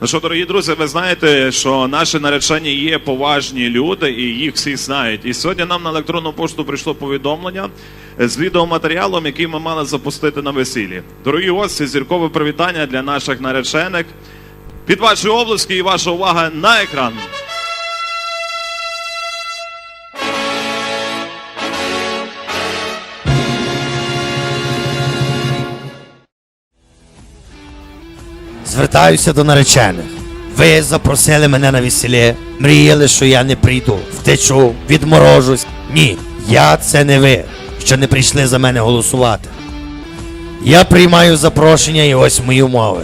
Ну що, дорогі друзі, ви знаєте, що наші наречені є поважні люди, і їх всі знають. І сьогодні нам на електронну пошту прийшло повідомлення з відеоматеріалом, який ми мали запустити на весіллі. Дорогі гості, зіркове привітання для наших наречених. Під ваші обласки і ваша увага на екран. Звертаюся до наречених. Ви запросили мене на весілля, мріяли, що я не прийду, втечу, відморожусь. Ні, я це не ви, що не прийшли за мене голосувати. Я приймаю запрошення і ось мої умови.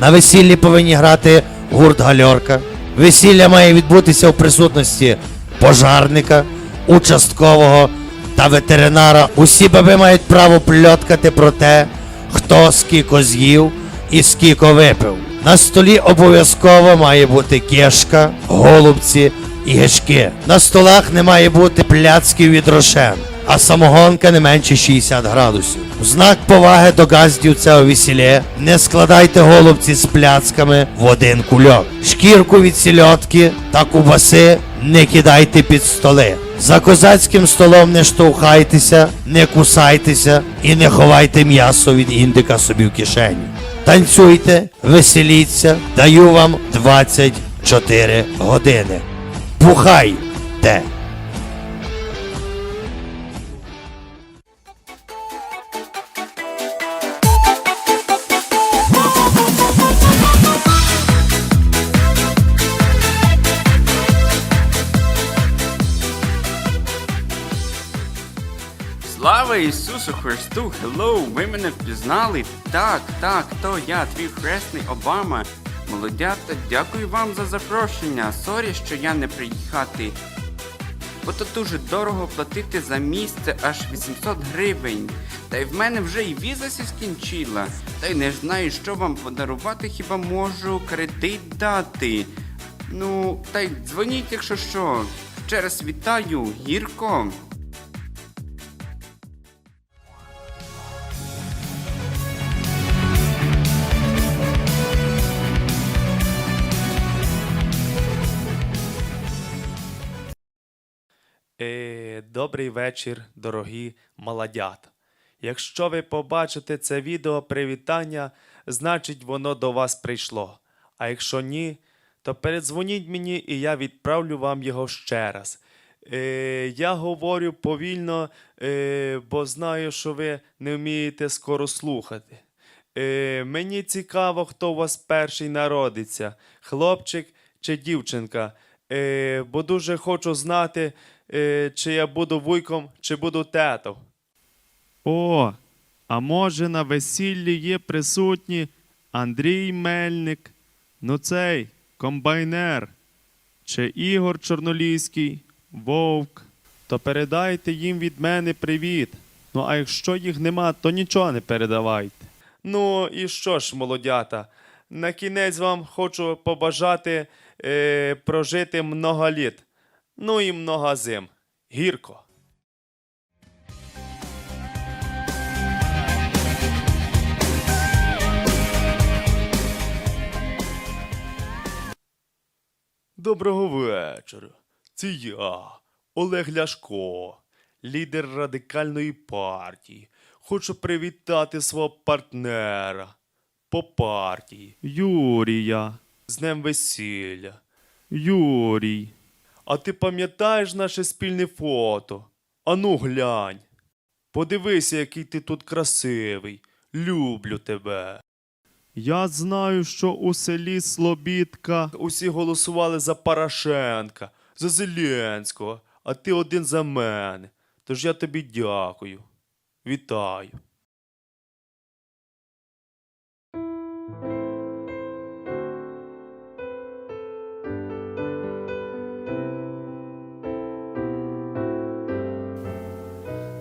На весіллі повинні грати гурт гальорка. Весілля має відбутися в присутності пожарника, участкового та ветеринара. Усі баби мають право пльоткати про те, хто скільки з'їв і скільки випив. На столі обов'язково має бути кішка, голубці і гачки. На столах не має бути пляцків від рошен, а самогонка не менше 60 градусів. У знак поваги до газдів цього весілля не складайте голубці з пляцками в один кульок. Шкірку від сільотки та кубаси не кидайте під столи. За козацьким столом не штовхайтеся, не кусайтеся і не ховайте м'ясо від індика собі в кишені. Танцюйте, веселіться, даю вам 24 години. Бухайте! Слава Ісусу Христу! Хеллоу! Ви мене впізнали? Так, так, то я, твій хресний Обама. Молодята, дякую вам за запрошення. Сорі, що я не приїхати. Бо то дуже дорого платити за місце аж 800 гривень. Та й в мене вже і віза скінчила. Та й не знаю, що вам подарувати, хіба можу кредит дати. Ну, та й дзвоніть, якщо що. Ще раз вітаю, гірко. Добрий вечір, дорогі молодята. Якщо ви побачите це відео привітання, значить воно до вас прийшло. А якщо ні, то передзвоніть мені і я відправлю вам його ще раз. Е, я говорю повільно, е, бо знаю, що ви не вмієте скоро слухати. Е, мені цікаво, хто у вас перший народиться, хлопчик чи дівчинка. Е, бо дуже хочу знати, е, чи я буду вуйком, чи буду тетом. О, а може на весіллі є присутні Андрій Мельник, ну цей комбайнер, чи Ігор Чорноліський, Вовк. То передайте їм від мене привіт. Ну а якщо їх нема, то нічого не передавайте. Ну і що ж, молодята, на кінець вам хочу побажати е, прожити много літ. Ну і много зим. Гірко. Доброго вечора. Це я, Олег Ляшко, лідер радикальної партії. Хочу привітати свого партнера по партії Юрія. З днем весілля. Юрій. А ти пам'ятаєш наше спільне фото? Ану глянь. Подивися, який ти тут красивий. Люблю тебе. Я знаю, що у селі Слобідка усі голосували за Порошенка, за Зеленського, а ти один за мене. Тож я тобі дякую. Вітаю.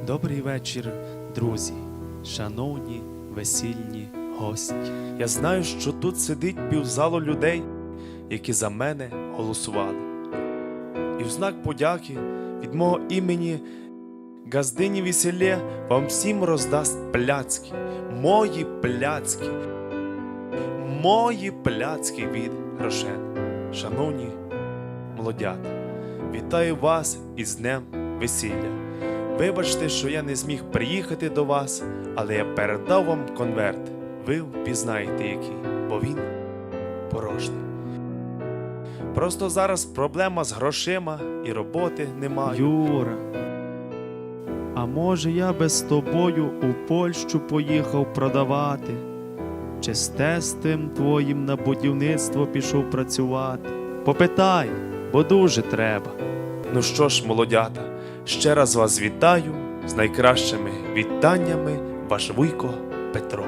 Добрий вечір, друзі, шановні весільні гості. Я знаю, що тут сидить півзалу людей, які за мене голосували. І в знак подяки від мого імені Газдині весілє вам всім роздасть пляцки, мої пляцки, мої пляцки від Рошен. Шановні молодята, вітаю вас із Днем весілля. Вибачте, що я не зміг приїхати до вас, але я передав вам конверт. Ви впізнаєте який, бо він порожній. Просто зараз проблема з грошима і роботи немає. Юра. А може я би з тобою у Польщу поїхав продавати? Чи з тестем твоїм на будівництво пішов працювати? Попитай, бо дуже треба. Ну що ж, молодята, ще раз вас вітаю з найкращими вітаннями, ваш вуйко Петро.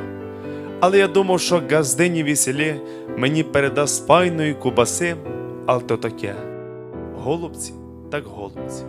Але я думав, що газдині веселі мені передасть пайної кубаси, але то таке. Голубці, так голубці.